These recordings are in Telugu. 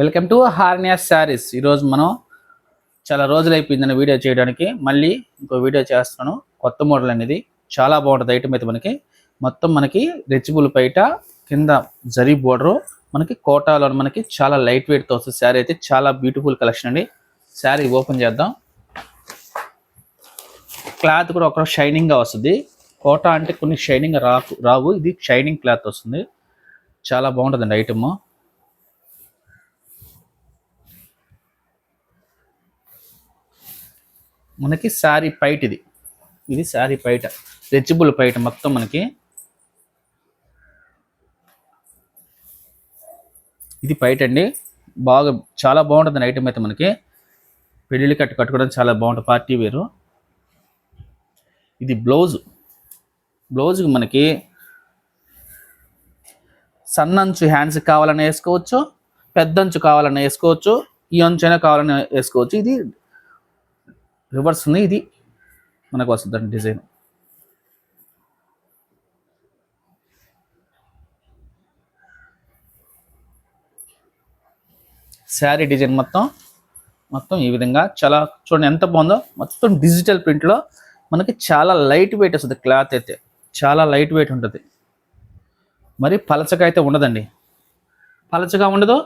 వెల్కమ్ టు హార్నియా శారీస్ ఈరోజు మనం చాలా రోజులు అయిపోయిందని వీడియో చేయడానికి మళ్ళీ ఇంకో వీడియో చేస్తున్నాను. కొత్త మోడల్ అనేది చాలా బాగుంటుంది ఐటమ్ అయితే మనకి. మొత్తం మనకి రెచ్చిబుల్ పైట కింద జరీ బోర్డరు మనకి కోటాలో మనకి చాలా లైట్ వెయిట్తో వస్తుంది. శారీ అయితే చాలా బ్యూటిఫుల్ కలెక్షన్ అండి. శారీ ఓపెన్ చేద్దాం. క్లాత్ కూడా ఒక షైనింగ్గా వస్తుంది. కోటా అంటే కొన్ని షైనింగ్ రాకు రావు. ఇది షైనింగ్ క్లాత్ వస్తుంది. చాలా బాగుంటుందండి ఐటమ్ మనకి శారీ పైట్ ఇది. ఇది శారీ పైట. రెచ్చిబుల్ పైట మొత్తం మనకి. ఇది పైట అండి. బాగా చాలా బాగుంటుంది ఐటమ్ అయితే మనకి. పెళ్ళిళ్ళు కట్టు కట్టుకోవడం చాలా బాగుంటుంది. పార్టీ వేరు. ఇది బ్లౌజ్. బ్లౌజ్ మనకి సన్నంచు హ్యాండ్స్ కావాలని వేసుకోవచ్చు పెద్దంచు కావాలని వేసుకోవచ్చు ఈ అంచైనా కావాలని వేసుకోవచ్చు. ఇది రివర్స్ ఉంది ఇది మనకు వస్తుంది డిజైన్. శారీ డిజైన్ మొత్తం మొత్తం ఈ విధంగా చాలా చూడండి ఎంత బాగుందో. మొత్తం డిజిటల్ ప్రింట్లో మనకి చాలా లైట్ వెయిట్ వస్తుంది క్లాత్ అయితే. చాలా లైట్ వెయిట్ ఉంటుంది. మరి పలచగా అయితే ఉండదండి. పలచగా ఉండదు.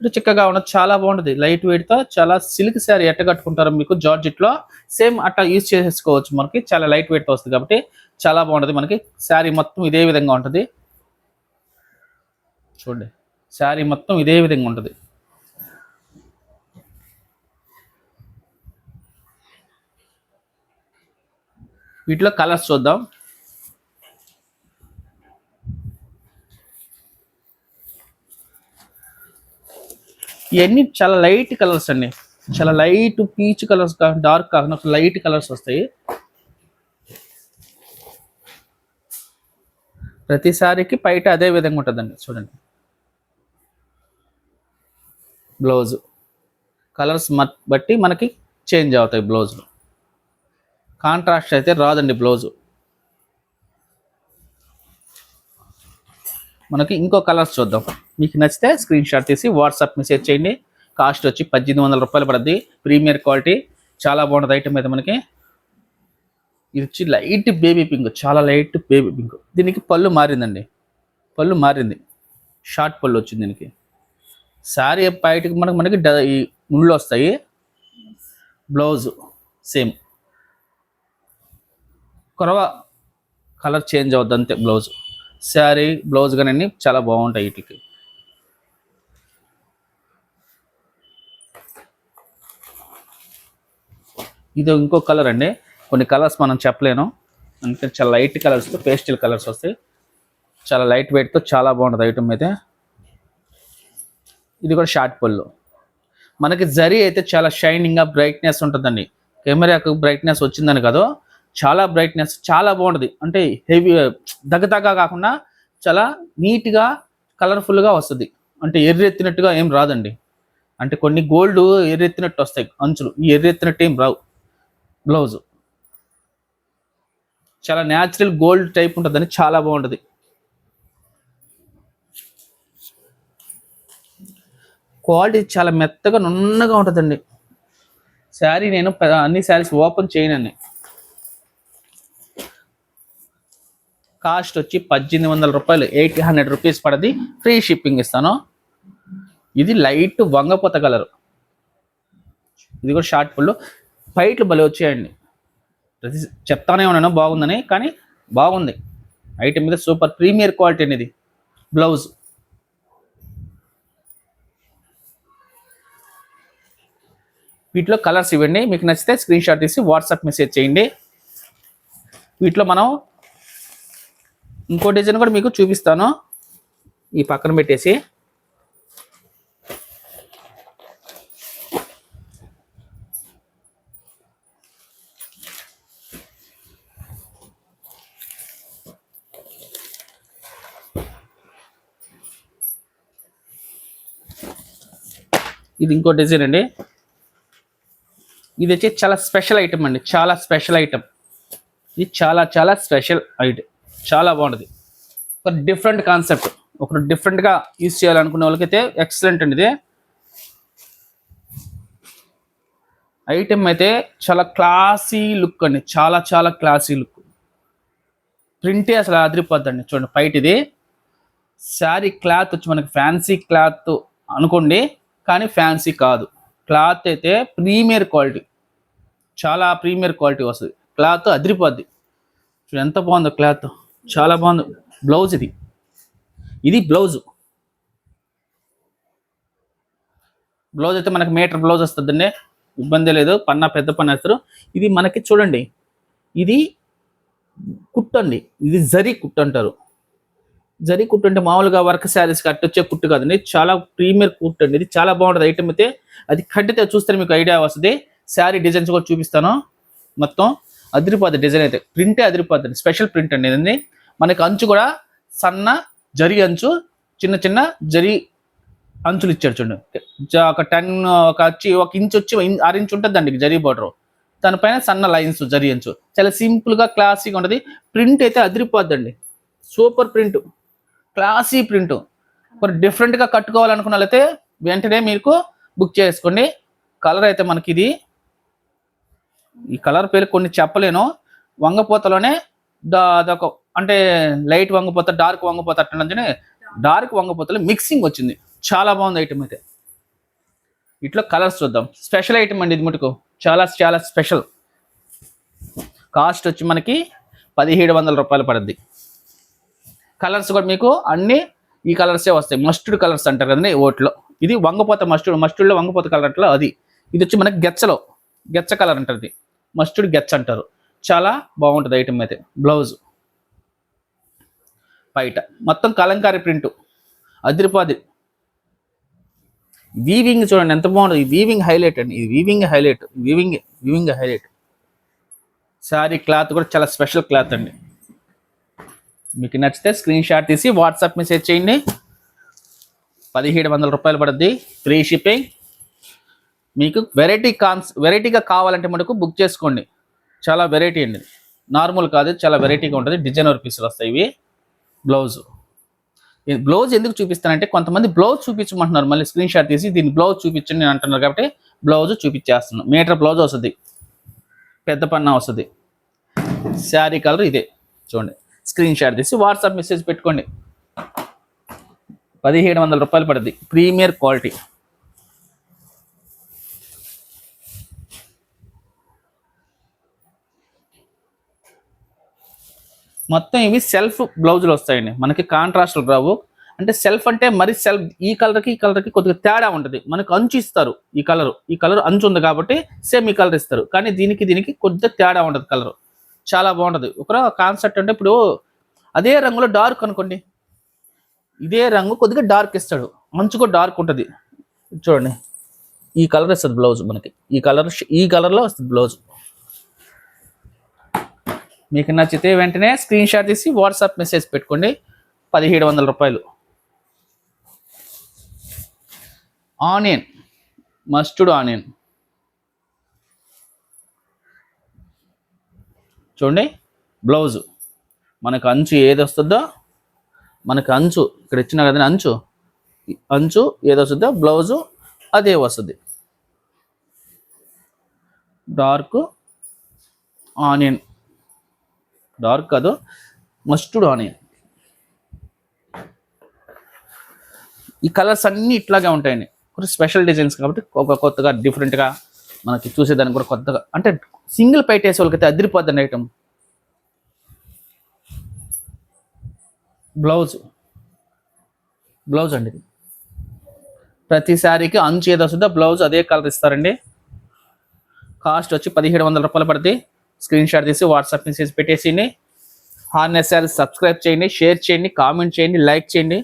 ఇటు చిక్కగా ఉండదు చాలా బాగుంటుంది. లైట్ వెయిట్తో చాలా సిల్క్ శారీ ఎట్ట కట్టుకుంటారో మీకు జార్జెట్లో సేమ్ అట్లా యూజ్ చేసుకోవచ్చు మనకి. చాలా లైట్ వెయిట్తో వస్తుంది కాబట్టి చాలా బాగుంటుంది మనకి. శారీ మొత్తం ఇదే విధంగా ఉంటుంది. చూడండి. శారీ మొత్తం ఇదే విధంగా ఉంటుంది. వీటిలో కలర్స్ చూద్దాం. ఇవన్నీ చాలా లైట్ కలర్స్ అండి. చాలా లైట్ పీచ్ కలర్స్ డార్క్ కాకుండా లైట్ కలర్స్ వస్తాయి. ప్రతిసారికి బయట అదే విధంగా ఉంటుందండి చూడండి. బ్లౌజ్ కలర్స్ బట్టి మనకి చేంజ్ అవుతాయి బ్లౌజ్లో కాంట్రాస్ట్ అయితే రాదండి బ్లౌజు మనకి ఇంకో కలర్స్ చూద్దాం. మీకు నచ్చితే స్క్రీన్ షాట్ తీసి వాట్సాప్ మెసేజ్ చేయండి. కాస్ట్ వచ్చి పద్దెనిమిది వందల రూపాయలు పడుద్ది. ప్రీమియర్ క్వాలిటీ చాలా బాగుంటుంది ఐటమ్ అయితే మనకి. ఇది వచ్చి లైట్ బేబీ పింక్ చాలా లైట్ బేబీ పింక్ దీనికి పళ్ళు మారిందండి. పళ్ళు మారింది. షార్ట్ పళ్ళు వచ్చింది దీనికి. శారీ బయటకి మనకి మనకి డ- ఈ ముళ్ళు వస్తాయి. బ్లౌజ్ సేమ్ కొరవ కలర్ చేంజ్ అవుద్ది అంతే బ్లౌజ్ శారీ బ్లౌజ్ కానీ చాలా బాగుంటాయి వీటికి. ఇది ఇంకో కలర్ అండి. కొన్ని కలర్స్ మనం చెప్పలేను. అంటే చాలా లైట్ కలర్స్తో పేస్టల్ కలర్స్ వస్తాయి. చాలా లైట్ వెయిట్తో చాలా బాగుంటుంది ఐటమ్ అయితే. ఇది కూడా షార్ట్ పళ్ళు. మనకి జరీ అయితే చాలా షైనింగ్గా బ్రైట్నెస్ ఉంటుందండి. కెమెరాకు బ్రైట్నెస్ వచ్చిందని కదా. చాలా బ్రైట్నెస్ చాలా బాగుంటుంది. అంటే హెవీ దగ్గదగ్గ కాకుండా చాలా నీట్గా కలర్ఫుల్గా వస్తుంది. అంటే ఎర్రెత్తినట్టుగా ఏం రాదండి. అంటే కొన్ని గోల్డ్ ఎర్రెత్తినట్టు వస్తాయి అంచులు. ఈ ఎర్రెత్తినట్టు ఏం రావు. బ్లౌజ్ చాలా న్యాచురల్ గోల్డ్ టైప్ ఉంటుందని చాలా బాగుంటుంది. క్వాలిటీ చాలా మెత్తగా నున్నగా ఉంటుందండి. శారీ నేను అన్ని శారీస్ ఓపెన్ చేయనండి. కాస్ట్ వచ్చి పద్దెనిమిది వందల రూపాయలు ఎయిట్ హండ్రెడ్ రూపీస్ పడది. ఫ్రీ షిప్పింగ్ ఇస్తాను. ఇది లైట్ వంగపోత కలర్. ఇది కూడా షార్ట్ ఫుల్. ఫైట్లు భలే వచ్చాయండి. ప్రతి చెప్తానే ఉన్నాను బాగుందని కానీ బాగుంది. ఐటమ్ మీద సూపర్ ప్రీమియర్ క్వాలిటీ అనేది బ్లౌజ్ వీటిలో కలర్స్ ఇవ్వండి. మీకు నచ్చితే స్క్రీన్ షాట్ తీసి వాట్సాప్ మెసేజ్ చేయండి. వీటిలో మనం ఇంకో డిజైన్ కూడా మీకు చూపిస్తాను. ఈ పక్కన పెట్టేసి. ఇది ఇంకో డిజైన్ అండి. ఇది వచ్చి చాలా స్పెషల్ ఐటమ్ అండి. చాలా స్పెషల్ ఐటమ్. ఇది చాలా చాలా స్పెషల్ ఐటమ్. చాలా బాగుంటుంది. ఒక డిఫరెంట్ కాన్సెప్ట్ ఒకరు డిఫరెంట్గా యూజ్ చేయాలనుకునే వాళ్ళకైతే ఎక్సలెంట్ అండి ఇది. ఐటెం అయితే చాలా క్లాసీ లుక్ అండి. చాలా చాలా క్లాసీ లుక్ ప్రింటే అసలు అదిరిపోద్దండి. చూడండి ఫైట్ ఇది. శారీ క్లాత్ వచ్చి మనకి ఫ్యాన్సీ క్లాత్ అనుకోండి కానీ ఫ్యాన్సీ కాదు. క్లాత్ అయితే ప్రీమియర్ క్వాలిటీ చాలా ప్రీమియర్ క్వాలిటీ వస్తుంది. క్లాత్ అదిరిపోద్ది. చూడు ఎంత బాగుందో క్లాత్ చాలా బాగుంది. బ్లౌజ్ ఇది. ఇది బ్లౌజ్ బ్లౌజ్ అయితే మనకి మీటర్ బ్లౌజ్ వస్తుందండి. ఇబ్బంది లేదు. పన్నా పెద్ద పన్న వేస్తారు ఇది మనకి చూడండి. ఇది కుట్టు అండి. ఇది జరీ కుట్టు అంటారు. జరీ కుట్టు అంటే మామూలుగా వర్క్ శారీస్ కట్టొచ్చే వచ్చే కుట్టు కాదండి. చాలా ప్రీమియర్ కుట్టు అండి. ఇది చాలా బాగుంటుంది. ఐటమ్ అయితే అది కట్టితే చూస్తే మీకు ఐడియా వస్తుంది. శారీ డిజైన్స్ కూడా చూపిస్తాను. మొత్తం అదిరిపోద్ది డిజైన్ అయితే. ప్రింటే అదిరిపోద్ది. స్పెషల్ ప్రింట్ అండి ఇది మనకి అంచు కూడా సన్న జరి అంచు చిన్న చిన్న జరి అంచులు ఇచ్చాడు చూడండి ఒక టెన్ ఒక వచ్చి ఒక ఇంచ్ వచ్చి ఆరు ఇంచ్ ఉంటుంది దానికి జరీ బోర్డర్. దానిపైన సన్న లైన్స్ జరి అంచు. చాలా సింపుల్గా క్లాసీగా ఉంటుంది. ప్రింట్ అయితే అదిరిపోద్దండి. Super print. Classy print. మరి డిఫరెంట్గా కట్టుకోవాలనుకున్న అయితే వెంటనే మీకు బుక్ చేసుకోండి. కలర్ అయితే మనకి ఇది ఈ కలర్ పేరు కొన్ని చెప్పలేను. వంగపోతలోనే దాదాపు అదొక అంటే లైట్ వంగిపోతా డార్క్ వంగిపోతా అట్లా డార్క్ వంగపోతలో మిక్సింగ్ వచ్చింది. చాలా బాగుంది ఐటమ్ అయితే. ఇట్లా కలర్స్ చూద్దాం. స్పెషల్ ఐటమ్ అండి ఇది మటుకు. చాలా చాలా స్పెషల్. కాస్ట్ వచ్చి మనకి పదిహేడు వందల రూపాయలు పడుద్ది. కలర్స్ కూడా మీకు అన్ని ఈ కలర్సే వస్తాయి. మస్టర్డ్ కలర్స్ అంటారు కదండి ఓట్లో. ఇది వంగపోత మస్టర్డ్ మస్టర్డ్లో వంగపోత కలర్ అట్లా అది. ఇది వచ్చి మనకి గెచ్చలో గెచ్చ కలర్ అంటారు ఇది. మస్టర్డ్ గెచ్చ అంటారు. చాలా బాగుంటుంది ఐటమ్ అయితే. బ్లౌజ్. బయట. మొత్తం కలంకారీ ప్రింట్. అదిరిపాది. వీవింగ్ చూడండి ఎంత బాగుంటుంది. ఈ వీవింగ్ హైలైట్ అండి. ఇది weaving highlight weaving weaving highlight sari cloth కూడా చాలా స్పెషల్ క్లాత్ అండి. మీకు నచ్చితే స్క్రీన్ షాట్ తీసి వాట్సాప్ మెసేజ్ చేయండి. పదిహేడు వందల రూపాయలు పడుద్ది. ఫ్రీ షిప్పింగ్ మీకు వెరైటీ కాన్స్ వెరైటీగా కావాలంటే మనకు బుక్ చేసుకోండి. చాలా వెరైటీ అండి. నార్మల్ కాదు చాలా వెరైటీగా ఉంటుంది. డిజైనర్ పీసులు వస్తాయి ఇవి. బ్లౌజ్. బ్లౌజ్ ఎందుకు చూపిస్తానంటే కొంతమంది బ్లౌజ్ చూపించమంటున్నారు. మళ్ళీ స్క్రీన్ షాట్ తీసి దీన్ని బ్లౌజ్ చూపించండి నేను అంటున్నారు కాబట్టి బ్లౌజ్ చూపించేస్తున్నాను మీటర్ బ్లౌజ్ వస్తుంది. పెద్ద పన్నా వస్తుంది. శారీ కలర్ ఇదే. చూడండి. స్క్రీన్ షాట్ తీసి వాట్సాప్ మెసేజ్ పెట్టుకోండి. పదిహేడు వందల రూపాయలు పడుద్ది. Premier quality. మొత్తం ఇవి సెల్ఫ్ బ్లౌజులు వస్తాయండి. మనకి కాంట్రాస్ట్లు రావు. అంటే సెల్ఫ్ అంటే మరి సెల్ఫ్ ఈ కలర్కి ఈ కలర్కి కొద్దిగా తేడా ఉంటుంది. మనకు అంచు ఇస్తారు ఈ కలర్. ఈ కలర్ అంచు ఉంది కాబట్టి సేమ్ ఈ కలర్ ఇస్తారు. కానీ దీనికి దీనికి కొద్దిగా తేడా ఉంటుంది కలర్. చాలా బాగుంటుంది. ఒక కాన్సెప్ట్ అంటే ఇప్పుడు అదే రంగులో డార్క్ అనుకోండి. ఇదే రంగు కొద్దిగా డార్క్ ఇస్తాడు. మంచిగా డార్క్ ఉంటుంది. చూడండి. ఈ కలర్ ఇస్తుంది బ్లౌజ్ మనకి. ఈ కలర్ ఈ కలర్లో వస్తుంది బ్లౌజ్. మీకు నచ్చితే వెంటనే స్క్రీన్ షాట్ తీసి వాట్సాప్ మెసేజ్ పెట్టుకోండి. పదిహేడు వందల రూపాయలు. ఆనియన్. Mustard onion. చూడండి బ్లౌజు. మనకు అంచు ఏది వస్తుందో మనకు అంచు ఇక్కడ ఇచ్చిన కదా అంచు. అంచు ఏది వస్తుందో బ్లౌజు అదే వస్తుంది. Dark onion. డార్క్ కాదు. Mustard onion. ఈ కలర్స్ అన్నీ ఇట్లాగే ఉంటాయండి. కొన్ని స్పెషల్ డిజైన్స్ కాబట్టి ఒక కొత్తగా డిఫరెంట్గా మనకి చూసేదానికి కూడా కొత్తగా. అంటే సింగిల్ పైట్ వేసే వాళ్ళకైతే అదిరిపోద్దండి ఐటమ్ బ్లౌజ్ బ్లౌజ్ అండి ఇది. ప్రతి శారీకి అంచు ఏదో బ్లౌజ్ అదే కలర్ ఇస్తారండి. కాస్ట్ వచ్చి పదిహేడు వందల రూపాయలు పడుతుంది స్క్రీన్ షాట్ తీసి వాట్సాప్ మెసేజ్ పెట్టేసి హార్నెస్ శారీ సబ్స్క్రైబ్ చేయండి షేర్ చేయండి కామెంట్ చేయండి లైక్ చేయండి.